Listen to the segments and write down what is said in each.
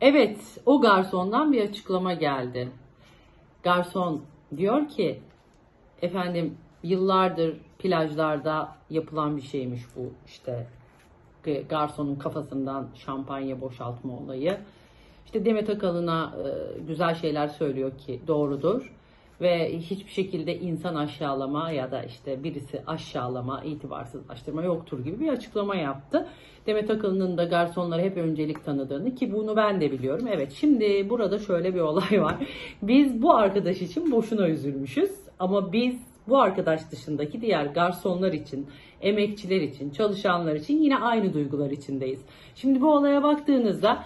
Evet, o garsondan bir açıklama geldi. Garson diyor ki, efendim yıllardır plajlarda yapılan bir şeymiş bu işte garsonun kafasından şampanya boşaltma olayı. İşte Demet Akalın'a güzel şeyler söylüyor ki doğrudur ve hiçbir şekilde insan aşağılama ya da işte birisi aşağılama, itibarsızlaştırma yoktur gibi bir açıklama yaptı. Demet Akalın'ın da garsonlara hep öncelik tanıdığını ki bunu ben de biliyorum. Evet şimdi burada şöyle bir olay var. Biz bu arkadaş için boşuna üzülmüşüz ama biz bu arkadaş dışındaki diğer garsonlar için, emekçiler için, çalışanlar için yine aynı duygular içindeyiz. Şimdi bu olaya baktığınızda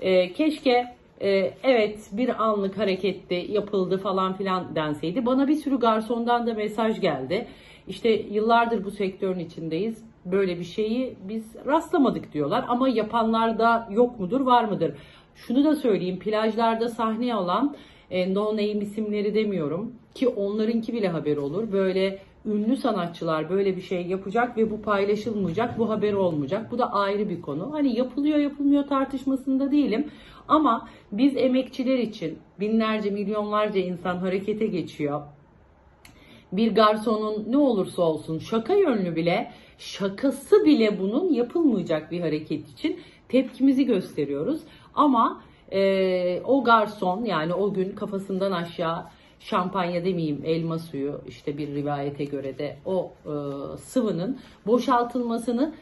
e, keşke e, evet bir anlık hareketti yapıldı falan filan denseydi. Bana bir sürü garsondan da mesaj geldi. İşte yıllardır bu sektörün içindeyiz. Böyle bir şeyi biz rastlamadık diyorlar ama yapanlar da yok mudur var mıdır? Şunu da söyleyeyim plajlarda sahne alan e, no name isimleri demiyorum ki onlarınki bile haber olur. Böyle ünlü sanatçılar böyle bir şey yapacak ve bu paylaşılmayacak, bu haber olmayacak. Bu da ayrı bir konu. Hani yapılıyor yapılmıyor tartışmasında değilim. Ama biz emekçiler için binlerce milyonlarca insan harekete geçiyor. Bir garsonun ne olursa olsun şaka yönlü bile şakası bile bunun yapılmayacak bir hareket için tepkimizi gösteriyoruz. Ama e, o garson yani o gün kafasından aşağı şampanya demeyeyim elma suyu işte bir rivayete göre de o e, sıvının boşaltılmasını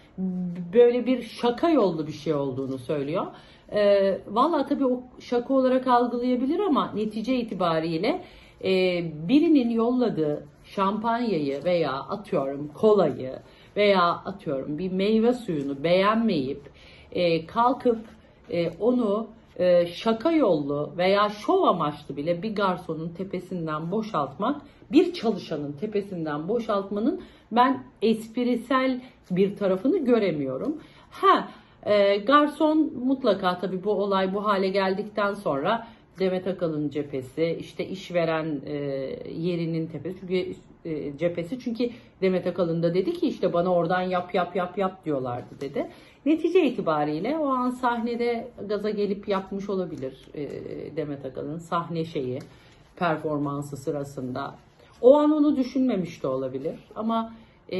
böyle bir şaka yollu bir şey olduğunu söylüyor. E, Valla tabii o şaka olarak algılayabilir ama netice itibariyle e, birinin yolladığı şampanyayı veya atıyorum kolayı veya atıyorum bir meyve suyunu beğenmeyip e, kalkıp e, onu e, şaka yollu veya şov amaçlı bile bir garsonun tepesinden boşaltmak, bir çalışanın tepesinden boşaltmanın ben esprisel bir tarafını göremiyorum. Ha, e, garson mutlaka tabii bu olay bu hale geldikten sonra Demet Akalın cephesi, işte işveren e, yerinin tepesi çünkü e, cephesi çünkü Demet Akalın da dedi ki işte bana oradan yap yap yap yap diyorlardı dedi. Netice itibariyle o an sahnede gaza gelip yapmış olabilir e, Demet Akalın sahne şeyi performansı sırasında. O an onu düşünmemiş de olabilir ama e,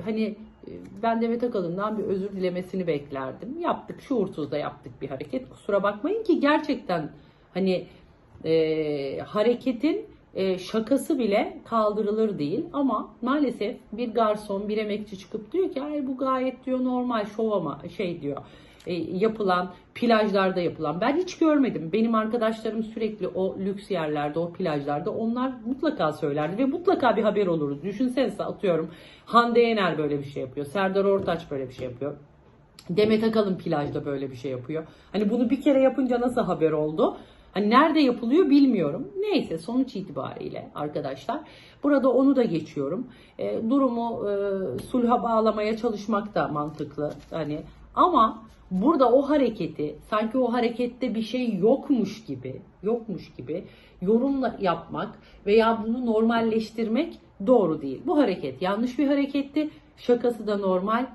hani e, ben Demet Akalın'dan bir özür dilemesini beklerdim. Yaptık şuursuzda yaptık bir hareket kusura bakmayın ki gerçekten hani e, hareketin e, şakası bile kaldırılır değil. Ama maalesef bir garson bir emekçi çıkıp diyor ki ay bu gayet diyor normal şov ama şey diyor. E, yapılan plajlarda yapılan. Ben hiç görmedim. Benim arkadaşlarım sürekli o lüks yerlerde o plajlarda. Onlar mutlaka söylerdi ve mutlaka bir haber olurdu. Düşünsenize atıyorum Hande Yener böyle bir şey yapıyor Serdar Ortaç böyle bir şey yapıyor Demet Akalın plajda böyle bir şey yapıyor. Hani bunu bir kere yapınca nasıl haber oldu? Hani nerede yapılıyor bilmiyorum. Neyse sonuç itibariyle arkadaşlar burada onu da geçiyorum. E, durumu e, sulha bağlamaya çalışmak da mantıklı. Hani ama burada o hareketi sanki o harekette bir şey yokmuş gibi, yokmuş gibi yorumla yapmak veya bunu normalleştirmek doğru değil. Bu hareket yanlış bir hareketti. Şakası da normal,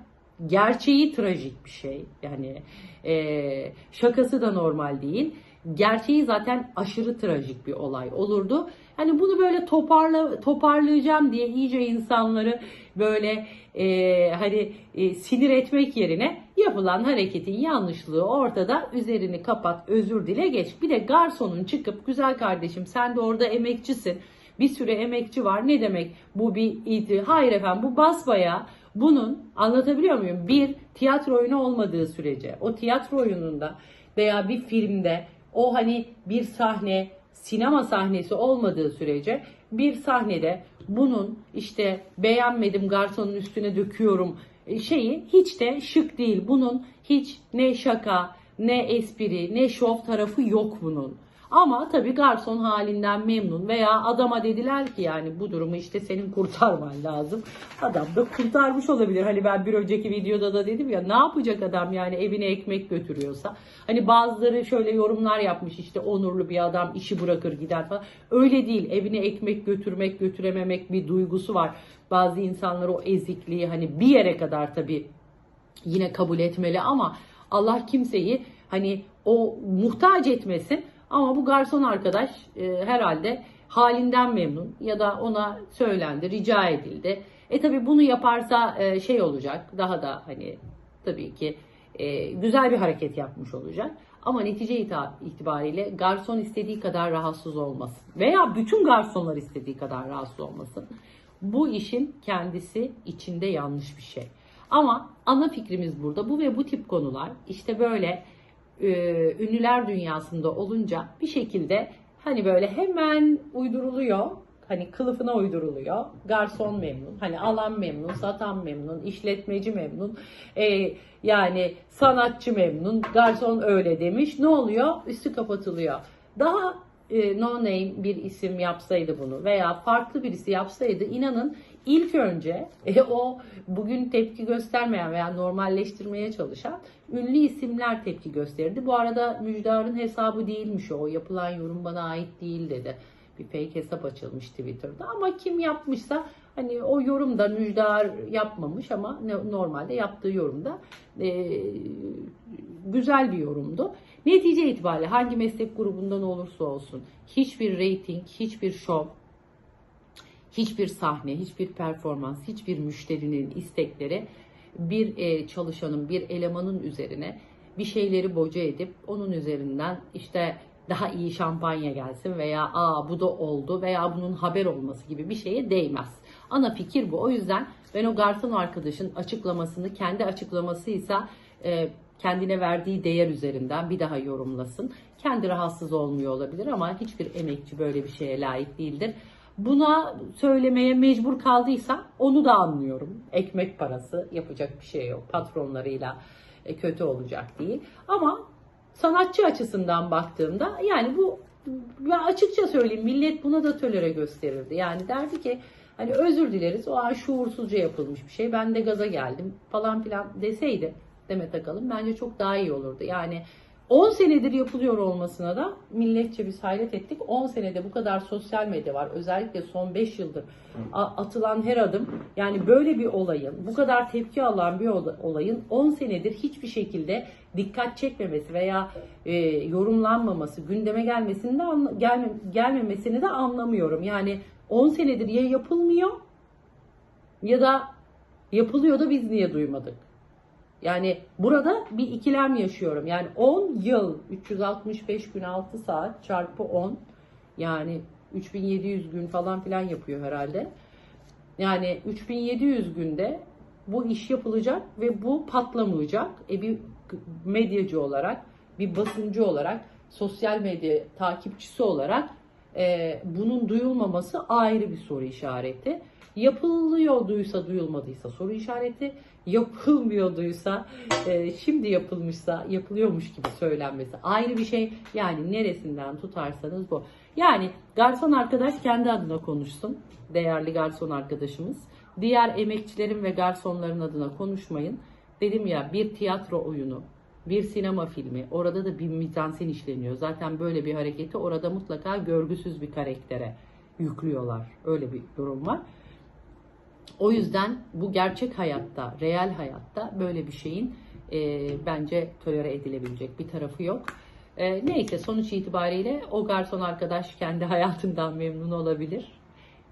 gerçeği trajik bir şey. Yani e, şakası da normal değil gerçeği zaten aşırı trajik bir olay olurdu. Hani bunu böyle toparla toparlayacağım diye iyice insanları böyle e, hani e, sinir etmek yerine yapılan hareketin yanlışlığı ortada üzerini kapat özür dile geç. Bir de garsonun çıkıp güzel kardeşim sen de orada emekçisin bir sürü emekçi var ne demek bu bir iti hayır efendim bu basbaya bunun anlatabiliyor muyum bir tiyatro oyunu olmadığı sürece o tiyatro oyununda veya bir filmde o hani bir sahne, sinema sahnesi olmadığı sürece bir sahnede bunun işte beğenmedim garsonun üstüne döküyorum e, şeyi hiç de şık değil. Bunun hiç ne şaka, ne espri, ne şov tarafı yok bunun. Ama tabii garson halinden memnun veya adama dediler ki yani bu durumu işte senin kurtarman lazım. Adam da kurtarmış olabilir. Hani ben bir önceki videoda da dedim ya ne yapacak adam yani evine ekmek götürüyorsa. Hani bazıları şöyle yorumlar yapmış işte onurlu bir adam işi bırakır gider falan. Öyle değil evine ekmek götürmek götürememek bir duygusu var. Bazı insanlar o ezikliği hani bir yere kadar tabii yine kabul etmeli ama Allah kimseyi hani o muhtaç etmesin ama bu garson arkadaş e, herhalde halinden memnun ya da ona söylendi, rica edildi. E tabi bunu yaparsa e, şey olacak daha da hani tabii ki e, güzel bir hareket yapmış olacak. Ama netice itibariyle garson istediği kadar rahatsız olmasın. Veya bütün garsonlar istediği kadar rahatsız olmasın. Bu işin kendisi içinde yanlış bir şey. Ama ana fikrimiz burada bu ve bu tip konular işte böyle e, ünlüler dünyasında olunca bir şekilde hani böyle hemen uyduruluyor. Hani kılıfına uyduruluyor. Garson memnun. Hani alan memnun, satan memnun, işletmeci memnun. E, yani sanatçı memnun. Garson öyle demiş. Ne oluyor? Üstü kapatılıyor. Daha e, no name bir isim yapsaydı bunu veya farklı birisi yapsaydı inanın ilk önce e, o bugün tepki göstermeyen veya normalleştirmeye çalışan ünlü isimler tepki gösterdi. Bu arada Müjdar'ın hesabı değilmiş o. Yapılan yorum bana ait değil dedi. Bir fake hesap açılmış Twitter'da ama kim yapmışsa hani o yorumda Müjdar yapmamış ama normalde yaptığı yorumda e, güzel bir yorumdu. Netice itibariyle hangi meslek grubundan olursa olsun hiçbir rating, hiçbir şov, hiçbir sahne, hiçbir performans, hiçbir müşterinin istekleri bir e, çalışanın, bir elemanın üzerine bir şeyleri boca edip onun üzerinden işte daha iyi şampanya gelsin veya aa bu da oldu veya bunun haber olması gibi bir şeye değmez. Ana fikir bu. O yüzden ben o garson arkadaşın açıklamasını kendi açıklamasıysa e, kendine verdiği değer üzerinden bir daha yorumlasın. Kendi rahatsız olmuyor olabilir ama hiçbir emekçi böyle bir şeye layık değildir. Buna söylemeye mecbur kaldıysa onu da anlıyorum. Ekmek parası yapacak bir şey yok. Patronlarıyla e, kötü olacak değil. Ama sanatçı açısından baktığımda yani bu ben açıkça söyleyeyim millet buna da tölere gösterirdi. Yani derdi ki hani özür dileriz o an şuursuzca yapılmış bir şey. Ben de gaza geldim falan filan deseydi Demet Akalın bence çok daha iyi olurdu. Yani 10 senedir yapılıyor olmasına da milletçe biz hayret ettik. 10 senede bu kadar sosyal medya var. Özellikle son 5 yıldır atılan her adım yani böyle bir olayın, bu kadar tepki alan bir ola- olayın 10 senedir hiçbir şekilde dikkat çekmemesi veya e, yorumlanmaması, gündeme gelmesini de gelme- gelmemesini de anlamıyorum. Yani 10 senedir ya yapılmıyor ya da yapılıyor da biz niye duymadık? Yani burada bir ikilem yaşıyorum. Yani 10 yıl 365 gün 6 saat çarpı 10 yani 3700 gün falan filan yapıyor herhalde. Yani 3700 günde bu iş yapılacak ve bu patlamayacak. E bir medyacı olarak, bir basıncı olarak, sosyal medya takipçisi olarak e, bunun duyulmaması ayrı bir soru işareti. Yapılıyorduysa duyulmadıysa soru işareti, yapılmıyorduysa e, şimdi yapılmışsa yapılıyormuş gibi söylenmesi ayrı bir şey. Yani neresinden tutarsanız bu. Yani garson arkadaş kendi adına konuşsun. Değerli garson arkadaşımız. Diğer emekçilerin ve garsonların adına konuşmayın. Dedim ya bir tiyatro oyunu, bir sinema filmi, orada da bir mizansen işleniyor. Zaten böyle bir hareketi orada mutlaka görgüsüz bir karaktere yüklüyorlar. Öyle bir durum var. O yüzden bu gerçek hayatta, real hayatta böyle bir şeyin e, bence tolere edilebilecek bir tarafı yok. E, neyse sonuç itibariyle o garson arkadaş kendi hayatından memnun olabilir.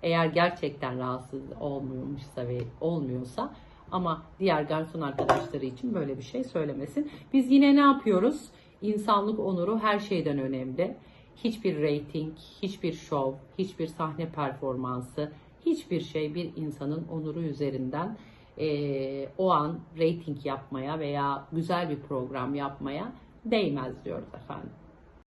Eğer gerçekten rahatsız olmuyormuşsa ve olmuyorsa ama diğer garson arkadaşları için böyle bir şey söylemesin. Biz yine ne yapıyoruz? İnsanlık onuru her şeyden önemli. Hiçbir rating, hiçbir şov, hiçbir sahne performansı, hiçbir şey bir insanın onuru üzerinden eee, o an rating yapmaya veya güzel bir program yapmaya değmez diyoruz efendim.